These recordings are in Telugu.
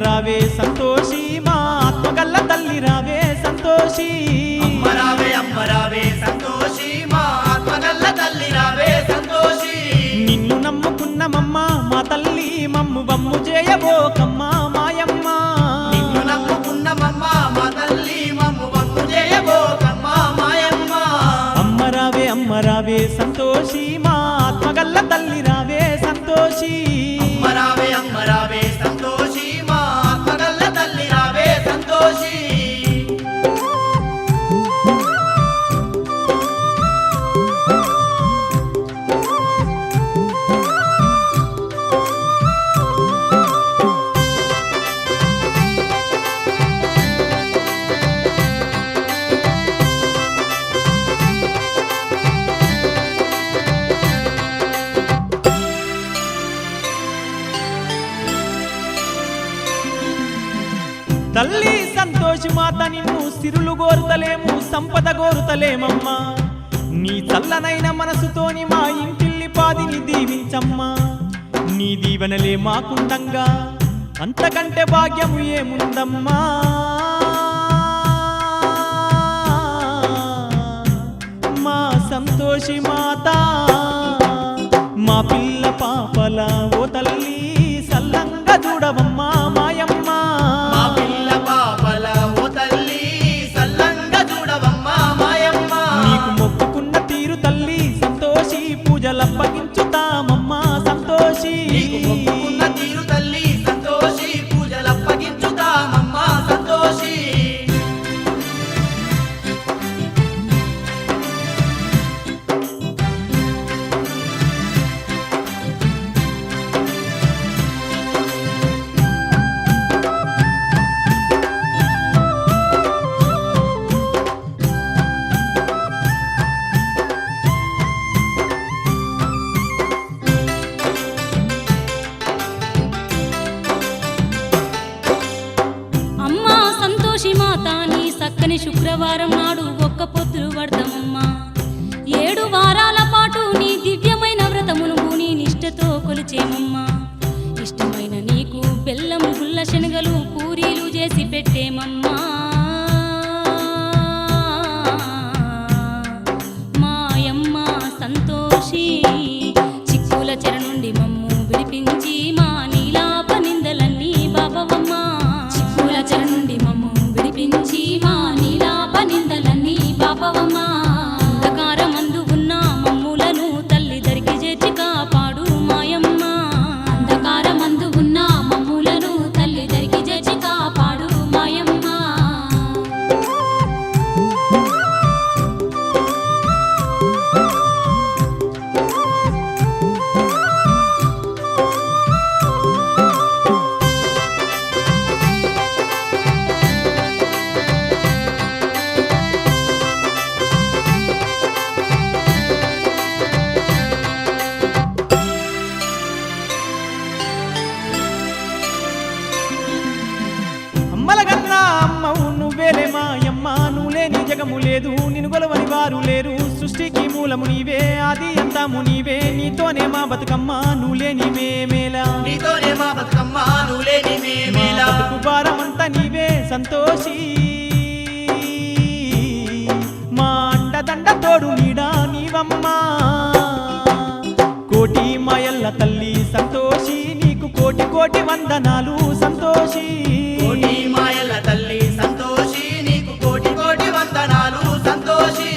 అమ్మ రావే అమ్మ రావే సంతోషి మా ఆత్మగల్ల తల్లి రావే సంతోషి. అమ్మరావే అమ్మరావే సంతోషి మా ఆత్మగల్ల తల్లి రావే సంతోషి. నిన్ను నమ్ముకున్నమమ్మ మా తల్లి మమ్ము బమ్ము చేయబోకమ్మ మాయమ్మ. నిన్ను నమ్ముకున్నమమ్మ మా తల్లి మమ్ము వమ్ము చేయబోకమ్మ మాయమ్మ. అమ్మ రావే అమ్మ రావే సంతోషి మా ఆత్మగల్ల తల్లి రావే సంతోషి. అమ్మరావే అమ్మరావే సంతోషి కోరుతలేము సంపద గోరుతలేమమ్మా నీ చల్లనైన మనసుతోని మా ఇంటిల్లి పాదిని దీవించమ్మా. నీ దీవెనలే మాకుండంగా అంతకంటే భాగ్యము ఏముందమ్మా. మా సంతోషి మాత మా పిల్ల పాపల ఓ తల్లి సల్లంగా చూడవమ్మా శుక్రవారం నాడు ఒక్క పొద్దులు పడతామమ్మా బతుకమ్మ నువ్వు లేని మేమేలా? నీతోనే మా బతుకమ్మ నువ్వు లేని మా మేమేలా భారమంతా నీవే సంతోషి. మా అండదండ తోడు నీడా నీవమ్మా? కోటి మాయల్ల తల్లి సంతోషి. నీకు కోటి కోటి వందనాలు సంతోషి. కోటి మాయల తల్లి సంతోషి. నీకు కోటి కోటి వందనాలు సంతోషి.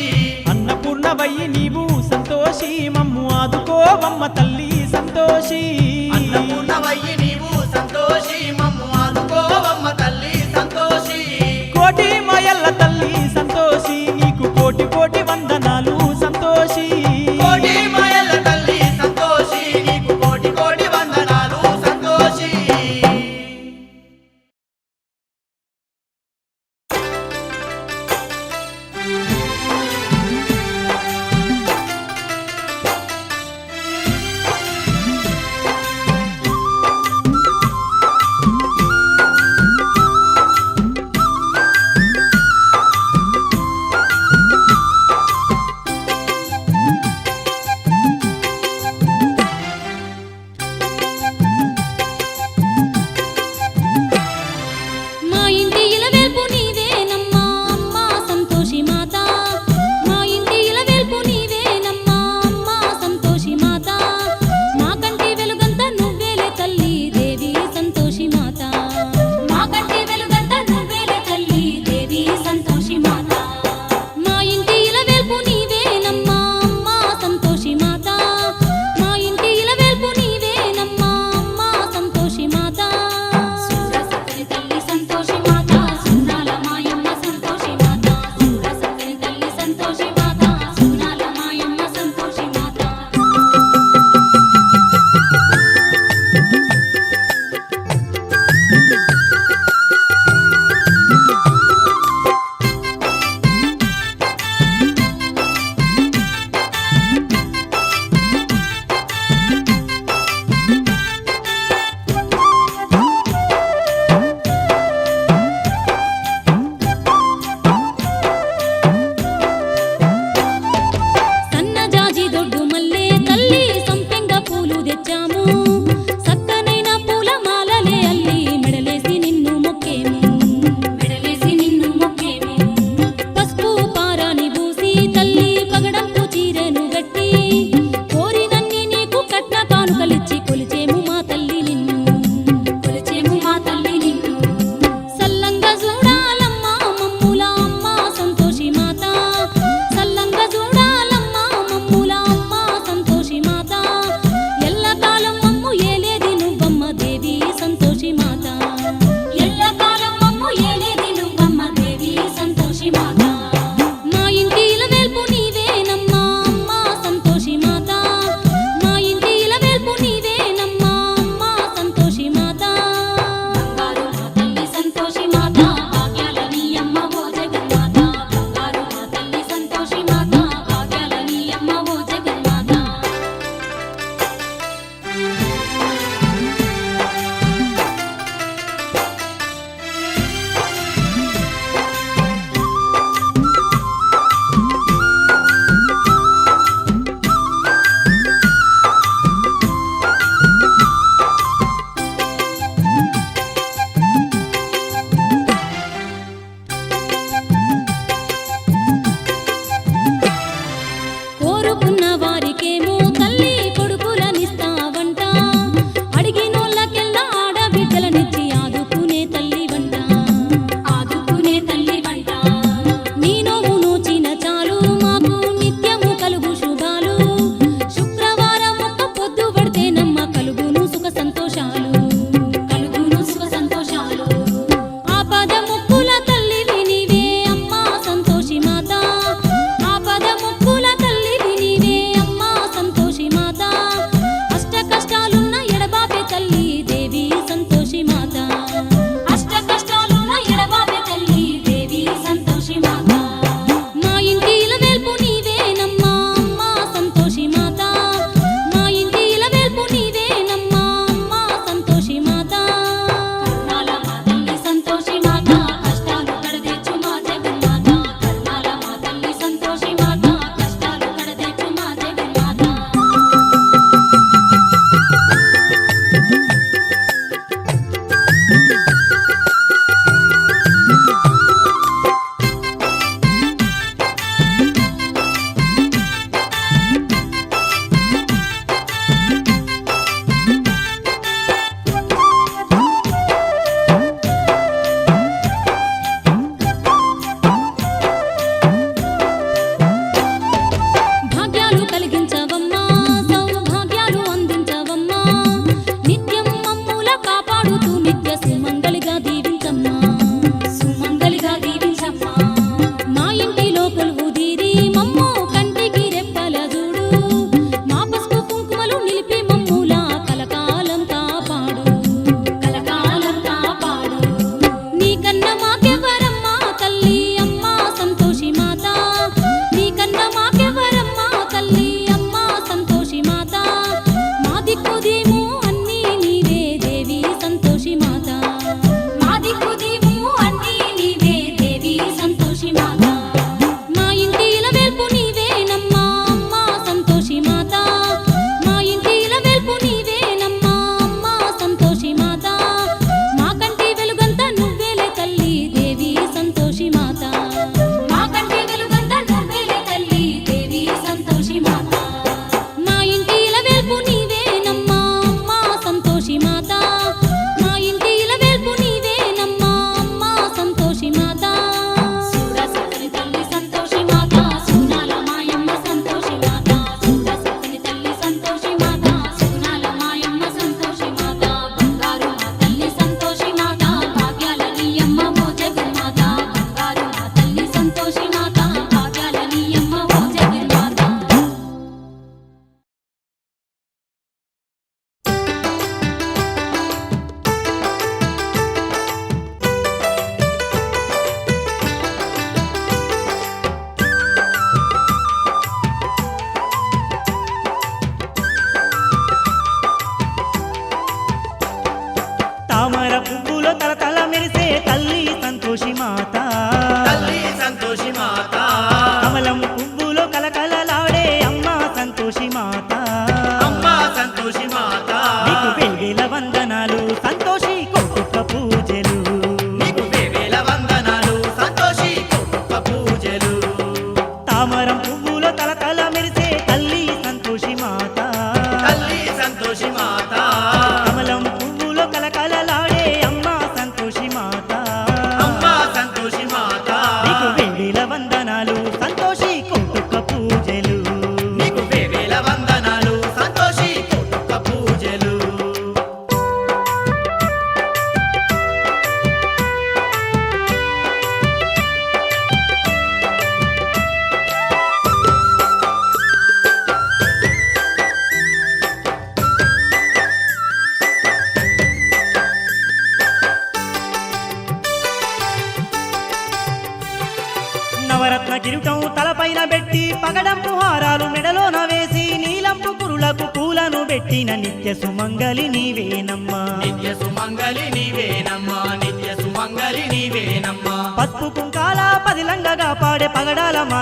అన్నపూర్ణవయ్యి నీవు సంతోషి. మమ్ము ఆదుకోవమ్మ తల్లి.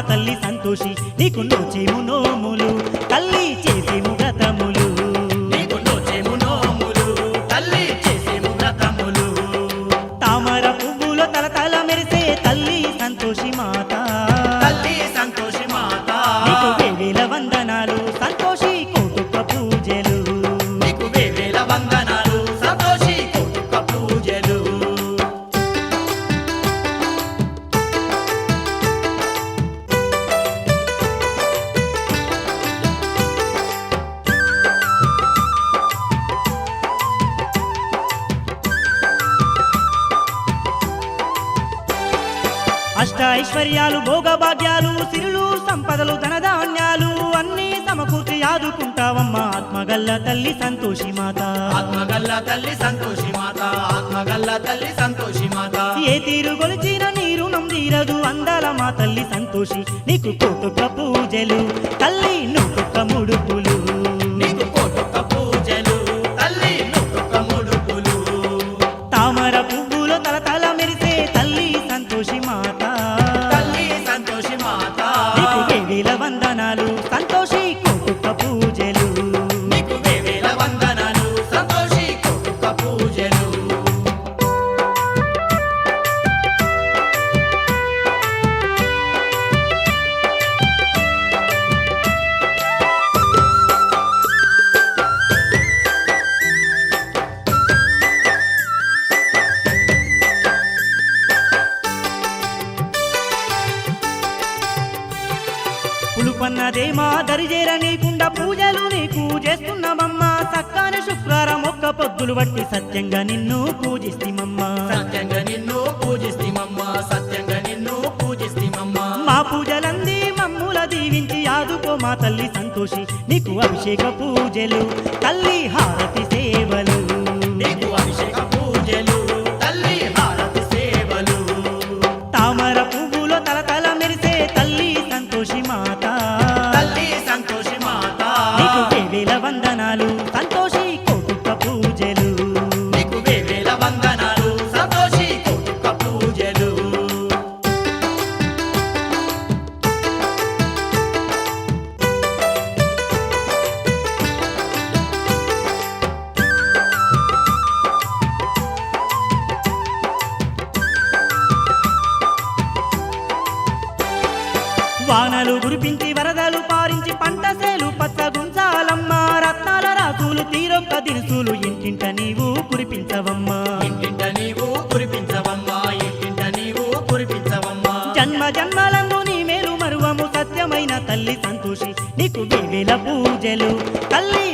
తల్లి సంతోషి నీకు నోచి మునో ఆత్మగల్ల తల్లి సంతోషి మాత. ఆత్మగల్ల తల్లి సంతోషి మాత. ఆత్మగల్ల తల్లి సంతోషి మాత. ఏ తీరు గొలిచిన నీరు తీరదు అందాల మా తల్లి సంతోషి. నీకు కోటుక పూజలు తల్లి నాతో మా తల్లి సంతోషి నీకు అభిషేక పూజలు తల్లి హారతి సేవలు. నీకు అభిషేక పూజలు. జన్మ జన్మలందు నీ మేలు మరువము సత్యమైన తల్లి సంతోషి నీకు బిబిల పూజలు. తల్లి